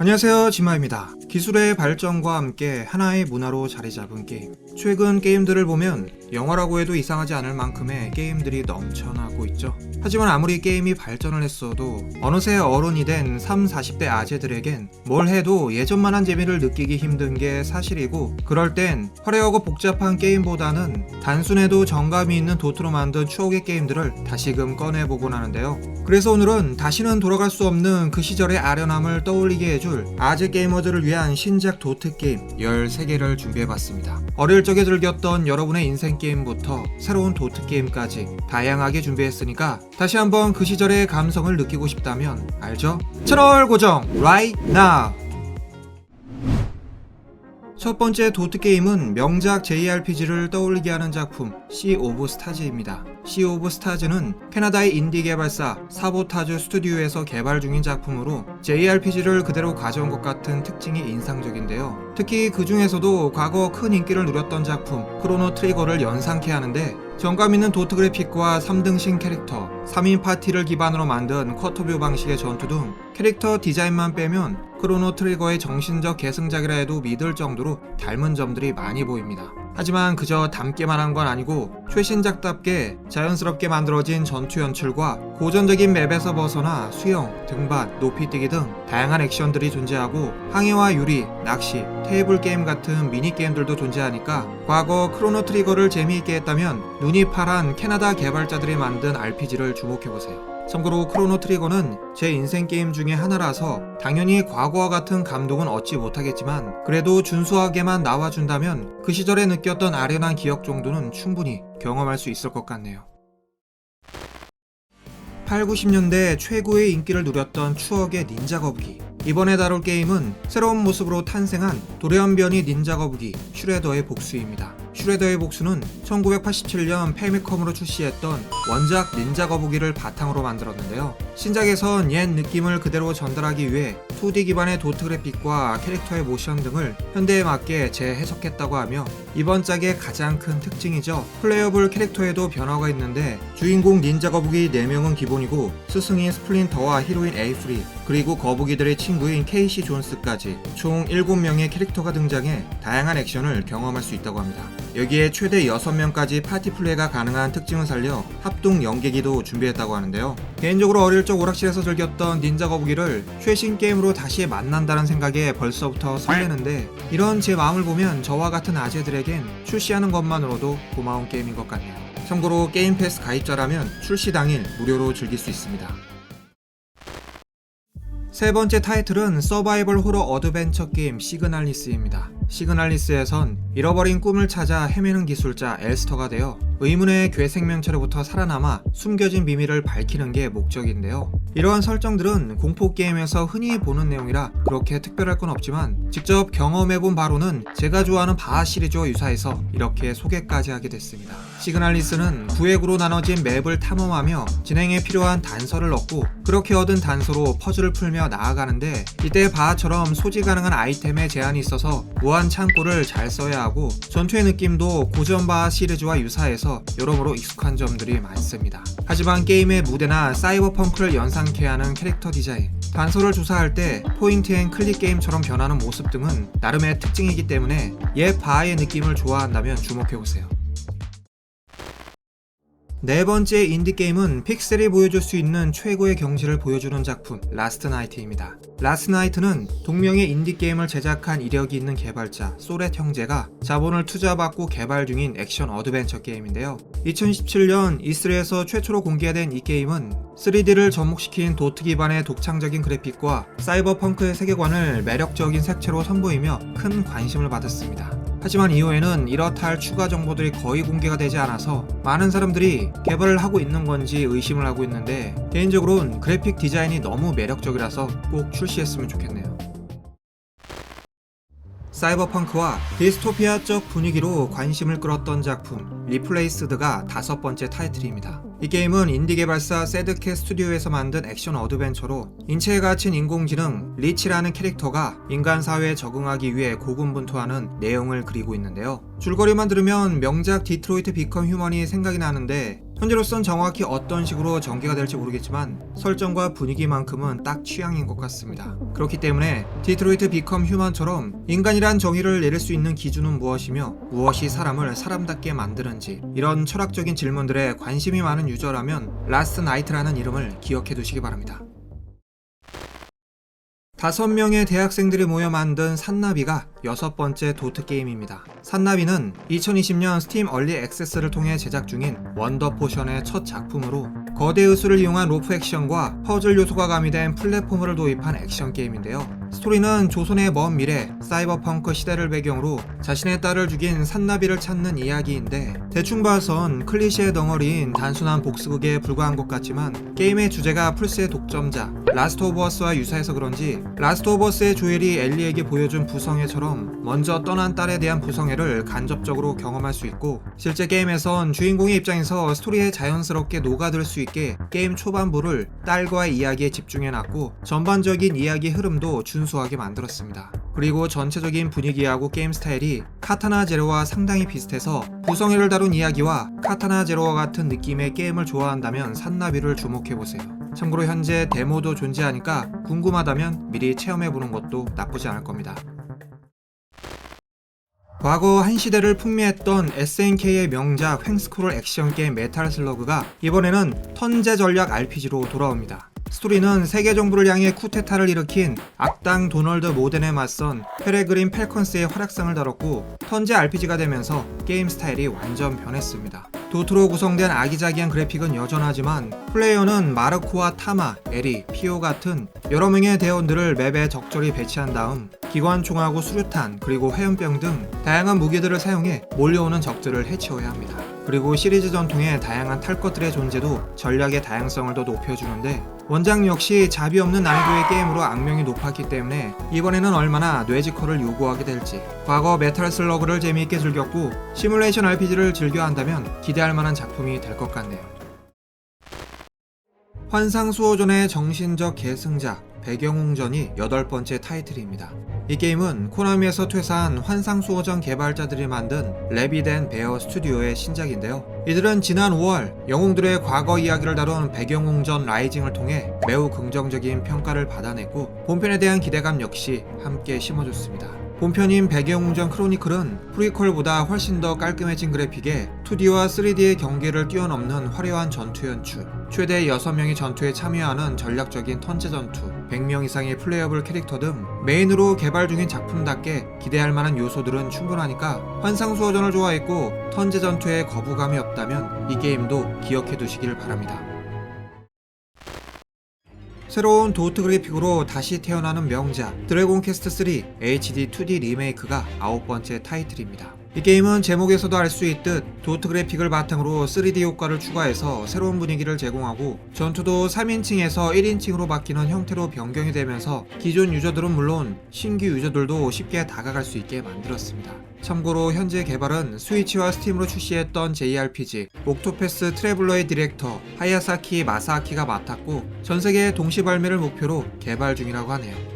안녕하세요 지마입니다. 기술의 발전과 함께 하나의 문화로 자리 잡은 게임 최근 게임들을 보면 영화라고 해도 이상하지 않을 만큼의 게임들이 넘쳐나고 있죠 하지만 아무리 게임이 발전을 했어도 어느새 어른이 된 3, 40대 아재들에겐 뭘 해도 예전만한 재미를 느끼기 힘든 게 사실이고 그럴 땐 화려하고 복잡한 게임보다는 단순해도 정감이 있는 도트로 만든 추억의 게임들을 다시금 꺼내보곤 하는데요 그래서 오늘은 다시는 돌아갈 수 없는 그 시절의 아련함을 떠올리게 해줄 아재 게이머들을 위한 신작 도트 게임 13개를 준비해봤습니다. 어릴 적에 즐겼던 여러분의 인생 게임부터 새로운 도트 게임까지 다양하게 준비했으니까 다시 한번 그 시절의 감성을 느끼고 싶다면 알죠? 채널 고정 right now! 첫 번째 도트 게임은 명작 JRPG를 떠올리게 하는 작품 Sea of Stars입니다. Sea of Stars는 캐나다의 인디 개발사 사보타즈 스튜디오에서 개발 중인 작품으로 JRPG를 그대로 가져온 것 같은 특징이 인상적인데요. 특히 그 중에서도 과거 큰 인기를 누렸던 작품 크로노 트리거를 연상케 하는데 정감 있는 도트 그래픽과 3등신 캐릭터, 3인 파티를 기반으로 만든 쿼터뷰 방식의 전투 등 캐릭터 디자인만 빼면 크로노 트리거의 정신적 계승작이라 해도 믿을 정도로 닮은 점들이 많이 보입니다. 하지만 그저 닮기만 한 건 아니고 최신작답게 자연스럽게 만들어진 전투 연출과 고전적인 맵에서 벗어나 수영, 등반, 높이뛰기 등 다양한 액션들이 존재하고 항해와 유리, 낚시, 테이블 게임 같은 미니 게임들도 존재하니까 과거 크로노 트리거를 재미있게 했다면 눈이 파란 캐나다 개발자들이 만든 RPG를 주목해보세요. 참고로 크로노 트리거는 제 인생 게임 중에 하나라서 당연히 과거와 같은 감동은 얻지 못하겠지만 그래도 준수하게만 나와준다면 그 시절에 느꼈던 아련한 기억 정도는 충분히 경험할 수 있을 것 같네요. 8, 90년대 최고의 인기를 누렸던 추억의 닌자 거북이. 이번에 다룰 게임은 새로운 모습으로 탄생한 돌연변이 닌자 거북이 슈레더의 복수입니다. 슈레더의 복수는 1987년 페미컴으로 출시했던 원작 닌자 거북이를 바탕으로 만들었는데요. 신작에선 옛 느낌을 그대로 전달하기 위해 2D 기반의 도트 그래픽과 캐릭터의 모션 등을 현대에 맞게 재해석했다고 하며 이번 짝의 가장 큰 특징이죠. 플레이어블 캐릭터에도 변화가 있는데 주인공 닌자 거북이 4명은 기본이고 스승인 스플린터와 히로인 에이프리 그리고 거북이들의 친구인 케이시 존스까지 총 7명의 캐릭터가 등장해 다양한 액션을 경험할 수 있다고 합니다. 여기에 최대 6명까지 파티 플레이가 가능한 특징을 살려 합동 연계기도 준비했다고 하는데요. 개인적으로 어릴 적 오락실에서 즐겼던 닌자 거북이를 최신 게임으로 다시 만난다는 생각에 벌써부터 설레는데 이런 제 마음을 보면 저와 같은 아재들에겐 출시하는 것만으로도 고마운 게임인 것 같네요. 참고로 게임 패스 가입자라면 출시 당일 무료로 즐길 수 있습니다. 세 번째 타이틀은 서바이벌 호러 어드벤처 게임 시그널리스입니다. 시그널리스에선 잃어버린 꿈을 찾아 헤매는 기술자 엘스터가 되어 의문의 괴생명체로부터 살아남아 숨겨진 비밀을 밝히는 게 목적인데요. 이러한 설정들은 공포 게임에서 흔히 보는 내용이라 그렇게 특별할 건 없지만 직접 경험해본 바로는 제가 좋아하는 바하 시리즈와 유사해서 이렇게 소개까지 하게 됐습니다. 시그널리스는 구획으로 나눠진 맵을 탐험하며 진행에 필요한 단서를 얻고 그렇게 얻은 단서로 퍼즐을 풀며 나아가는데 이때 바하처럼 소지 가능한 아이템에 제한이 있어서 무한 창고를 잘 써야 하고 전투의 느낌도 고전 바하 시리즈와 유사해서 여러모로 익숙한 점들이 많습니다. 하지만 게임의 무대나 사이버펑크를 연상 케 하는 캐릭터 디자인, 단서를 조사할 때 포인트 앤 클릭 게임처럼 변하는 모습 등은 나름의 특징이기 때문에 옛 바하의 느낌을 좋아한다면 주목해보세요. 네 번째 인디게임은 픽셀이 보여줄 수 있는 최고의 경지를 보여주는 작품 라스트 나이트입니다. 라스트 나이트는 동명의 인디게임을 제작한 이력이 있는 개발자 소렛 형제가 자본을 투자받고 개발 중인 액션 어드벤처 게임인데요. 2017년 E3에서 최초로 공개된 이 게임은 3D를 접목시킨 도트 기반의 독창적인 그래픽과 사이버펑크의 세계관을 매력적인 색채로 선보이며 큰 관심을 받았습니다. 하지만 이후에는 이렇다 할 추가 정보들이 거의 공개가 되지 않아서 많은 사람들이 개발을 하고 있는 건지 의심을 하고 있는데 개인적으로는 그래픽 디자인이 너무 매력적이라서 꼭 출시했으면 좋겠네요. 사이버펑크와 디스토피아적 분위기로 관심을 끌었던 작품 리플레이스드가 다섯 번째 타이틀입니다. 이 게임은 인디 개발사 새드캣 스튜디오에서 만든 액션 어드벤처로 인체에 갇힌 인공지능 리치라는 캐릭터가 인간 사회에 적응하기 위해 고군분투하는 내용을 그리고 있는데요. 줄거리만 들으면 명작 디트로이트 비컴 휴먼이 생각이 나는데 현재로선 정확히 어떤 식으로 전개가 될지 모르겠지만 설정과 분위기만큼은 딱 취향인 것 같습니다. 그렇기 때문에 디트로이트 비컴 휴먼처럼 인간이란 정의를 내릴 수 있는 기준은 무엇이며 무엇이 사람을 사람답게 만드는지 이런 철학적인 질문들에 관심이 많은 유저라면 라스트 나이트라는 이름을 기억해 두시기 바랍니다. 다섯 명의 대학생들이 모여 만든 산나비가 여섯 번째 도트 게임입니다. 산나비는 2020년 스팀 얼리 액세스를 통해 제작 중인 원더 포션의 첫 작품으로 거대 의수를 이용한 로프 액션과 퍼즐 요소가 가미된 플랫폼을 도입한 액션 게임인데요. 스토리는 조선의 먼 미래 사이버펑크 시대를 배경으로 자신의 딸을 죽인 산나비를 찾는 이야기인데 대충 봐선 클리셰 덩어리인 단순한 복수극에 불과한 것 같지만 게임의 주제가 플스의 독점자 라스트 오브 어스와 유사해서 그런지 라스트 오브 어스의 조엘이 엘리에게 보여준 부성애처럼 먼저 떠난 딸에 대한 부성애를 간접적으로 경험할 수 있고 실제 게임에선 주인공의 입장에서 스토리에 자연스럽게 녹아들 수 있게 게임 초반부를 딸과의 이야기에 집중해놨고 전반적인 이야기 흐름도 준수하게 만들었습니다. 그리고 전체적인 분위기하고 게임 스타일이 카타나 제로와 상당히 비슷해서 부성애를 다룬 이야기와 카타나 제로와 같은 느낌의 게임을 좋아한다면 산나비를 주목해보세요. 참고로 현재 데모도 존재하니까 궁금하다면 미리 체험해보는 것도 나쁘지 않을 겁니다. 과거 한 시대를 풍미했던 SNK의 명작 횡스크롤 액션 게임 메탈 슬러그가 이번에는 턴제 전략 RPG로 돌아옵니다. 스토리는 세계 정부를 향해 쿠데타를 일으킨 악당 도널드 모덴에 맞선 페레그린 펠컨스의 활약상을 다뤘고 턴제 RPG가 되면서 게임 스타일이 완전 변했습니다. 도트로 구성된 아기자기한 그래픽은 여전하지만 플레이어는 마르코와 타마, 에리, 피오 같은 여러 명의 대원들을 맵에 적절히 배치한 다음 기관총하고 수류탄 그리고 화염병 등 다양한 무기들을 사용해 몰려오는 적들을 해치워야 합니다. 그리고 시리즈 전통의 다양한 탈 것들의 존재도 전략의 다양성을 더 높여주는데 원작 역시 자비 없는 난이도의 게임으로 악명이 높았기 때문에 이번에는 얼마나 뇌지컬을 요구하게 될지 과거 메탈 슬러그를 재미있게 즐겼고 시뮬레이션 RPG를 즐겨 한다면 기대할 만한 작품이 될 것 같네요. 환상수호전의 정신적 계승작 배경웅전이 여덟 번째 타이틀입니다. 이 게임은 코나미에서 퇴사한 환상수호전 개발자들이 만든 레비덴 베어 스튜디오의 신작인데요. 이들은 지난 5월 영웅들의 과거 이야기를 다룬 배경웅전 라이징을 통해 매우 긍정적인 평가를 받아냈고 본편에 대한 기대감 역시 함께 심어줬습니다. 본편인 배경웅전 크로니클은 프리퀄보다 훨씬 더 깔끔해진 그래픽에 2D와 3D의 경계를 뛰어넘는 화려한 전투 연출, 최대 6명이 전투에 참여하는 전략적인 턴제 전투, 100명 이상의 플레이어블 캐릭터 등 메인으로 개발 중인 작품답게 기대할 만한 요소들은 충분하니까 환상수호전을 좋아했고 턴제 전투에 거부감이 없다면 이 게임도 기억해 두시길 바랍니다. 새로운 도트 그래픽으로 다시 태어나는 명작 드래곤 퀘스트 3 HD 2D 리메이크가 아홉 번째 타이틀입니다. 이 게임은 제목에서도 알 수 있듯 도트 그래픽을 바탕으로 3D 효과를 추가해서 새로운 분위기를 제공하고 전투도 3인칭에서 1인칭으로 바뀌는 형태로 변경이 되면서 기존 유저들은 물론 신규 유저들도 쉽게 다가갈 수 있게 만들었습니다. 참고로 현재 개발은 스위치와 스팀으로 출시했던 JRPG 옥토패스 트래블러의 디렉터 하야사키 마사아키가 맡았고 전 세계 동시 발매를 목표로 개발 중이라고 하네요.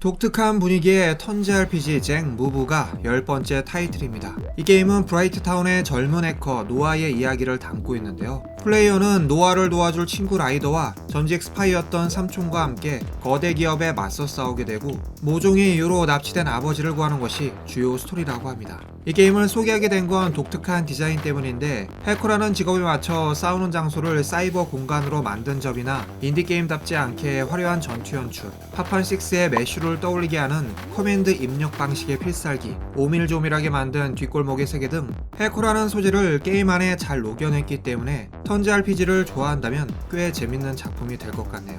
독특한 분위기의 턴제 RPG 잭 무브가 10번째 타이틀입니다. 이 게임은 브라이트 타운의 젊은 해커 노아의 이야기를 담고 있는데요. 플레이어는 노아를 도와줄 친구 라이더와 전직 스파이였던 삼촌과 함께 거대 기업에 맞서 싸우게 되고 모종의 이유로 납치된 아버지를 구하는 것이 주요 스토리라고 합니다. 이 게임을 소개하게 된 건 독특한 디자인 때문인데 해커라는 직업에 맞춰 싸우는 장소를 사이버 공간으로 만든 점이나 인디게임답지 않게 화려한 전투 연출, 파판6의 매슈를 떠올리게 하는 커맨드 입력 방식의 필살기, 오밀조밀하게 만든 뒷골목의 세계 등 해커라는 소재를 게임 안에 잘 녹여냈기 때문에 턴제 RPG를 좋아한다면 꽤 재밌는 작품 이 될 것 같네요.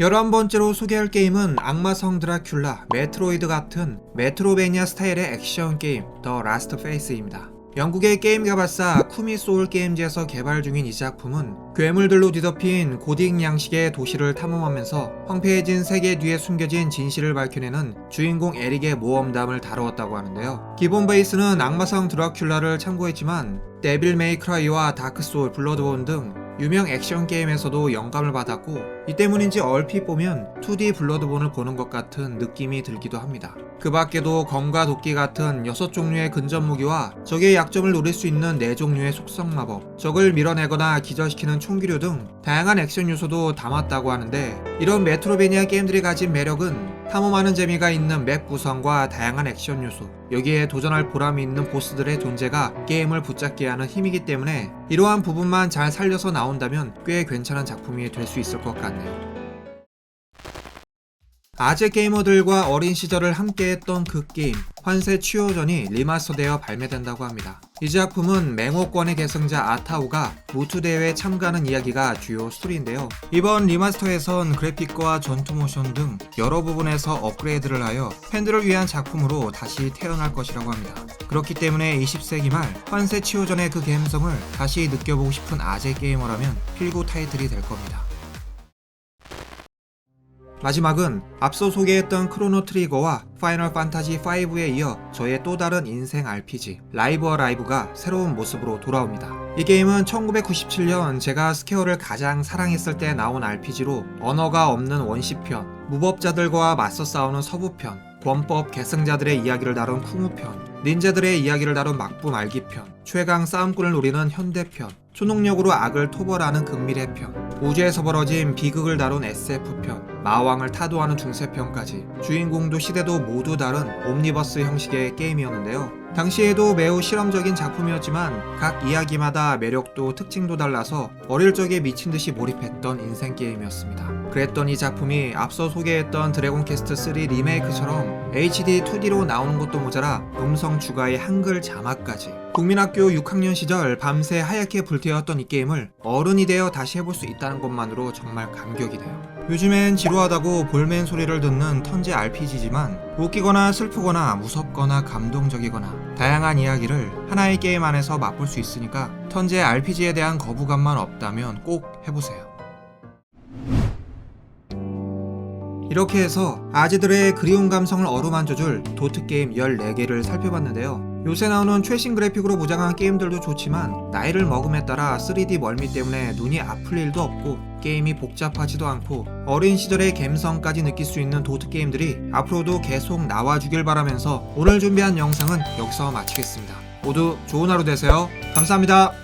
11번째로 소개할 게임은 악마성 드라큘라, 메트로이드 같은 메트로베니아 스타일의 액션 게임 더 라스트 페이스입니다. 영국의 게임 개발사 쿠미 소울 게임즈에서 개발 중인 이 작품은 괴물들로 뒤덮인 고딕 양식의 도시를 탐험하면서 황폐해진 세계 뒤에 숨겨진 진실을 밝혀내는 주인공 에릭의 모험담을 다루었다고 하는데요. 기본 베이스는 악마성 드라큘라를 참고했지만 데빌 메이 크라이와 다크 소울, 블러드본 등 유명 액션 게임에서도 영감을 받았고 이 때문인지 얼핏 보면 2D 블러드본을 보는 것 같은 느낌이 들기도 합니다. 그 밖에도 검과 도끼 같은 6종류의 근접 무기와 적의 약점을 노릴 수 있는 4종류의 속성 마법, 적을 밀어내거나 기절시키는 총기류 등 다양한 액션 요소도 담았다고 하는데 이런 메트로베니아 게임들이 가진 매력은 탐험하는 재미가 있는 맵 구성과 다양한 액션 요소, 여기에 도전할 보람이 있는 보스들의 존재가 게임을 붙잡게 하는 힘이기 때문에 이러한 부분만 잘 살려서 나온다면 꽤 괜찮은 작품이 될 수 있을 것 같 네요. 아재 게이머들과 어린 시절을 함께했던 그 게임 환세 치유전이 리마스터되어 발매된다고 합니다. 이 작품은 맹호권의 계승자 아타우가 무투 대회에 참가하는 이야기가 주요 스토리인데요. 이번 리마스터에선 그래픽과 전투 모션 등 여러 부분에서 업그레이드를 하여 팬들을 위한 작품으로 다시 태어날 것이라고 합니다. 그렇기 때문에 20세기 말 환세 치유전의 그 감성을 다시 느껴보고 싶은 아재 게이머라면 필구 타이틀이 될 겁니다. 마지막은 앞서 소개했던 크로노 트리거와 파이널 판타지 5에 이어 저의 또 다른 인생 RPG 라이브 어 라이브가 새로운 모습으로 돌아옵니다. 이 게임은 1997년 제가 스퀘어를 가장 사랑했을 때 나온 RPG로 언어가 없는 원시편, 무법자들과 맞서 싸우는 서부편, 권법 계승자들의 이야기를 다룬 쿵우편, 닌자들의 이야기를 다룬 막부 말기편, 최강 싸움꾼을 노리는 현대편, 초능력으로 악을 토벌하는 극미래편, 우주에서 벌어진 비극을 다룬 SF편, 마왕을 타도하는 중세편까지 주인공도 시대도 모두 다른 옴니버스 형식의 게임이었는데요. 당시에도 매우 실험적인 작품이었지만 각 이야기마다 매력도 특징도 달라서 어릴 적에 미친 듯이 몰입했던 인생 게임이었습니다. 그랬던 이 작품이 앞서 소개했던 드래곤 퀘스트 3 리메이크처럼 HD 2D로 나오는 것도 모자라 음성 추가의 한글 자막까지 국민학교 6학년 시절 밤새 하얗게 불태웠던 이 게임을 어른이 되어 다시 해볼 수 있다는 것만으로 정말 감격이 돼요. 요즘엔 지루하다고 볼멘 소리를 듣는 턴제 RPG지만 웃기거나 슬프거나 무섭거나 감동적이거나 다양한 이야기를 하나의 게임 안에서 맛볼 수 있으니까 턴제 RPG에 대한 거부감만 없다면 꼭 해보세요. 이렇게 해서 아재들의 그리운 감성을 어루만져줄 도트게임 14개를 살펴봤는데요. 요새 나오는 최신 그래픽으로 무장한 게임들도 좋지만 나이를 먹음에 따라 3D 멀미 때문에 눈이 아플 일도 없고 게임이 복잡하지도 않고 어린 시절의 감성까지 느낄 수 있는 도트 게임들이 앞으로도 계속 나와주길 바라면서 오늘 준비한 영상은 여기서 마치겠습니다. 모두 좋은 하루 되세요. 감사합니다.